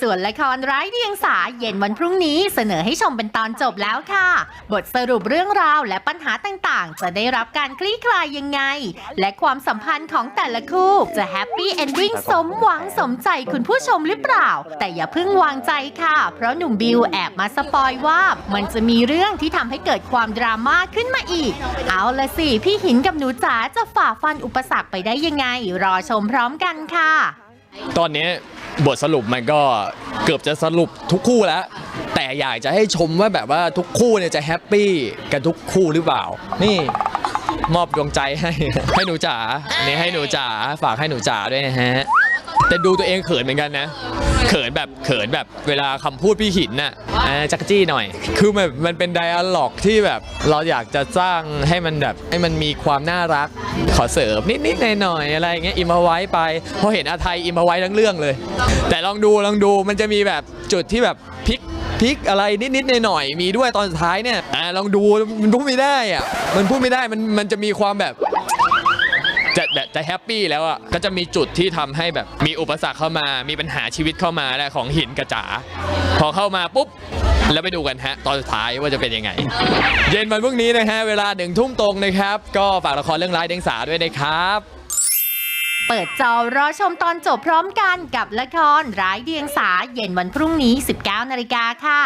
ส่วนละครร้ายเดียงสาเย็นวันพรุ่งนี้เสนอให้ชมเป็นตอนจบแล้วค่ะ บทสรุปเรื่องราวและปัญหาต่างๆ จะได้รับการคลี่คลายยังไง และความสัมพันธ์ของแต่ละคู่จะแฮปปี้เอนดิ้งสมหวังสมใจคุณผู้ชมหรือเปล่า แต่อย่าเพิ่งวางใจค่ะ เพราะหนุ่มบิวแอบมาสปอยว่า มันจะมีเรื่องที่ทำให้เกิดความดราม่าขึ้นมาอีก เอาละสิพี่หินกับหนูจ๋าจะฝ่าฟันอุปสรรคไปได้ยังไง รอชมพร้อมกันค่ะ ตอนนี้ บทสรุปมันก็เกือบจะสรุปทุกคู่แล้ว แต่อยากจะให้ชมว่าแบบว่าทุกคู่เนี่ยจะแฮปปี้กันทุกคู่หรือเปล่า นี่มอบดวงใจให้ให้หนูจ๋าอันนี่ให้หนูจ๋าฝากให้หนูจ๋าด้วยนะฮะ แต่ดูตัวเองเขินเหมือนกันนะ เขินแบบเขินแบบเวลาคำพูดพี่หินน่ะอ่าจักรจี้หน่อย คือมันมันเป็นไดอะล็อกที่แบบเราอยากจะสร้างให้มันแบบให้มันมีความน่ารัก ขอเสริมนิดๆหน่อยๆอะไรอย่างเงี้ยอิมเอาไว้ไปพอเห็นอาไทยอิมเอาไว้ทั้งเรื่องเลย แต่ลองดูลองดูมันจะมีแบบจุดที่แบบพลิกพลิกอะไรนิดๆหน่อยๆมีด้วยตอนสุดท้ายเนี่ยอ่าลองดูมันพูดไม่ได้อะมันพูดไม่ได้มันมันจะมีความแบบ จะแจะแฮปปี้แล้วอะก็จะมีจุดที่ทำให้แบบมีอุปสรรคเข้ามา มีปัญหาชีวิตเข้ามาแหละของหินกระจาพอเข้ามาปุ๊บแล้วไปดูกันฮะ ตอนสุดท้ายว่าจะเป็นยังไง เย็นวันพรุ่งนี้นะฮะ เวลาหนึ่งทุ่มตรงนะครับ ก็ฝากละครเรื่องร้ายเดงสาด้วยนะครับ เปิดจอรอชมตอนจบพร้อมกันกับละครร้ายเดียงสาเย็นวันพรุ่งนี้ 19นาฬิกาค่ะ